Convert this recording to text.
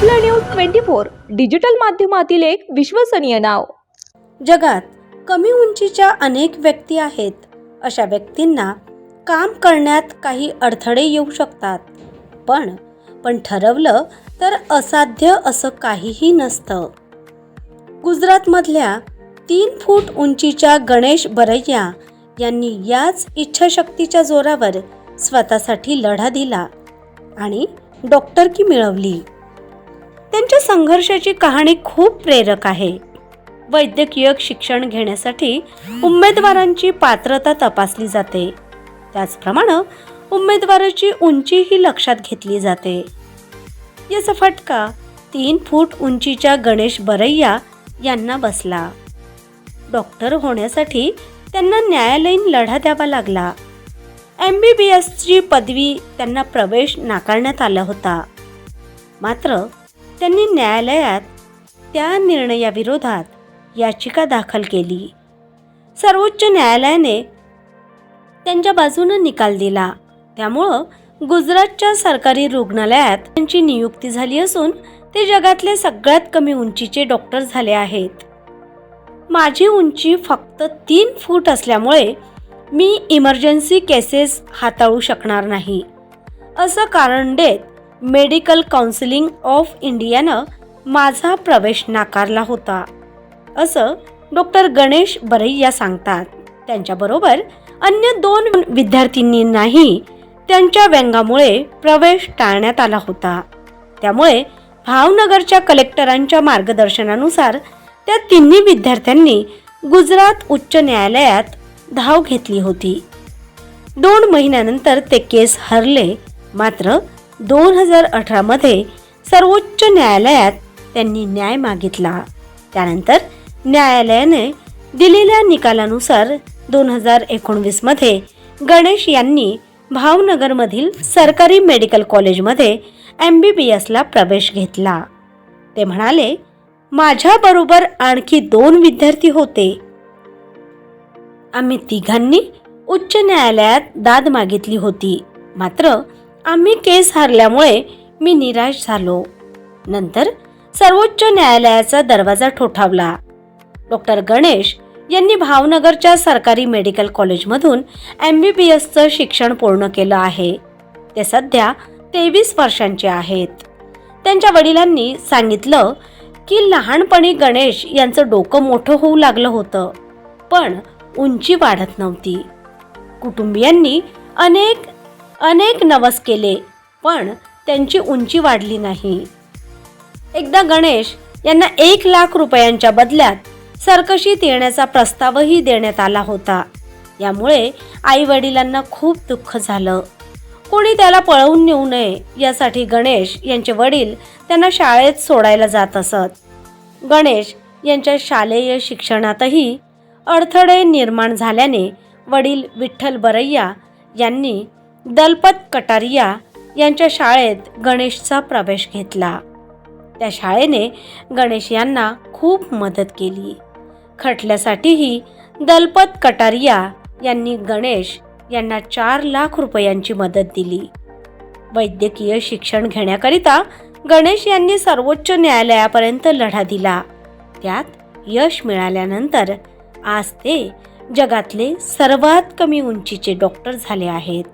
आपलं news twenty four digital माध्यमातील एक विश्वसनीय नाव. जगात कमी उंचीच्या अनेक व्यक्ती आहेत. अशा व्यक्तींना काम करण्यात काही अडथळे येऊ शकतात. पण पण ठरवलं तर असाध्य असं काहीही नसतं. गुजरातमधल्या तीन फूट उंचीच्या गणेश बरैया यांनी याच इच्छाशक्तीच्या जोरावर स्वतःसाठी लढा दिला आणि डॉक्टरकी मिळवली. त्यांच्या संघर्षाची कहाणी खूप प्रेरक आहे. वैद्यकीय शिक्षण घेण्यासाठी उमेदवारांची पात्रता तपासली जाते. त्याचप्रमाणे उमेदवाराची उंचीही लक्षात घेतली जाते. याचा फटका तीन फूट उंचीच्या गणेश बरैया यांना बसला. डॉक्टर होण्यासाठी त्यांना न्यायालयीन लढा द्यावा लागला. एम बी बी एसची पदवी त्यांना प्रवेश नाकारण्यात आला होता. मात्र त्यांनी न्यायालयात त्या निर्णयाविरोधात याचिका दाखल केली. सर्वोच्च न्यायालयाने त्यांच्या बाजूनं निकाल दिला. त्यामुळं गुजरातच्या सरकारी रुग्णालयात त्यांची नियुक्ती झाली असून ते जगातले सगळ्यात कमी उंचीचे डॉक्टर झाले आहेत. माझी उंची फक्त तीन फूट असल्यामुळे मी इमर्जन्सी केसेस हाताळू शकणार नाही. असं कारण देत मेडिकल काउन्सिलिंग ऑफ इंडियानं माझा प्रवेश नाकारला होता. असं डॉक्टर गणेश बरैया सांगतात. त्यांच्याबरोबर अन्य दोन विद्यार्थिनींनाही त्यांच्या व्यंगामुळे प्रवेश टाळण्यात आला होता. त्यामुळे भावनगरच्या कलेक्टरांच्या मार्गदर्शनानुसार त्या तिन्ही विद्यार्थ्यांनी गुजरात उच्च न्यायालयात धाव घेतली होती. दोन महिन्यानंतर ते केस हरले मात्र दोन हजार अठरामध्ये सर्वोच्च न्यायालयात त्यांनी न्याय मागितला. त्यानंतर न्यायालयाने दिलेल्या निकालानुसार दोन हजार एकोणवीसमध्ये गणेश यांनी भावनगरमधील सरकारी मेडिकल कॉलेजमध्ये एम बी बी एसला प्रवेश घेतला. ते म्हणाले माझ्याबरोबर आणखी दोन विद्यार्थी होते. आम्ही तिघांनी उच्च न्यायालयात दाद मागितली होती. मात्र आम्ही केस हारल्यामुळे मी निराश झालो. नंतर सर्वोच्च न्यायालयाचा दरवाजा ठोठावला. डॉक्टर गणेश यांनी भावनगरच्या सरकारी मेडिकल कॉलेजमधून एम बी बी एसचं शिक्षण पूर्ण केलं आहे. ते सध्या तेवीस वर्षांचे आहेत. त्यांच्या वडिलांनी सांगितलं की लहानपणी गणेश यांचं डोकं मोठं होऊ लागलं होतं पण उंची वाढत नव्हती. कुटुंबियांनी अनेक अनेक नवस केले पण त्यांची उंची वाढली नाही. एकदा गणेश यांना एक लाख रुपयांच्या बदल्यात सरकशीत येण्याचा प्रस्तावही देण्यात आला होता. यामुळे आई वडिलांना खूप दुःख झालं. कोणी त्याला पळवून नेऊ नये यासाठी गणेश यांचे वडील त्यांना शाळेत सोडायला जात असत. गणेश यांच्या शालेय शिक्षणातही अडथळे निर्माण झाल्याने वडील विठ्ठल बरैया यांनी दलपत कटारिया यांच्या शाळेत गणेशचा प्रवेश घेतला. त्या शाळेने गणेश यांना खूप मदत केली. खटल्यासाठीही दलपत कटारिया यांनी गणेश यांना चार लाख रुपयांची मदत दिली. वैद्यकीय शिक्षण घेण्याकरिता गणेश यांनी सर्वोच्च न्यायालयापर्यंत लढा दिला. त्यात यश मिळाल्यानंतर आज ते जगातले सर्वात कमी उंचीचे डॉक्टर झाले आहेत.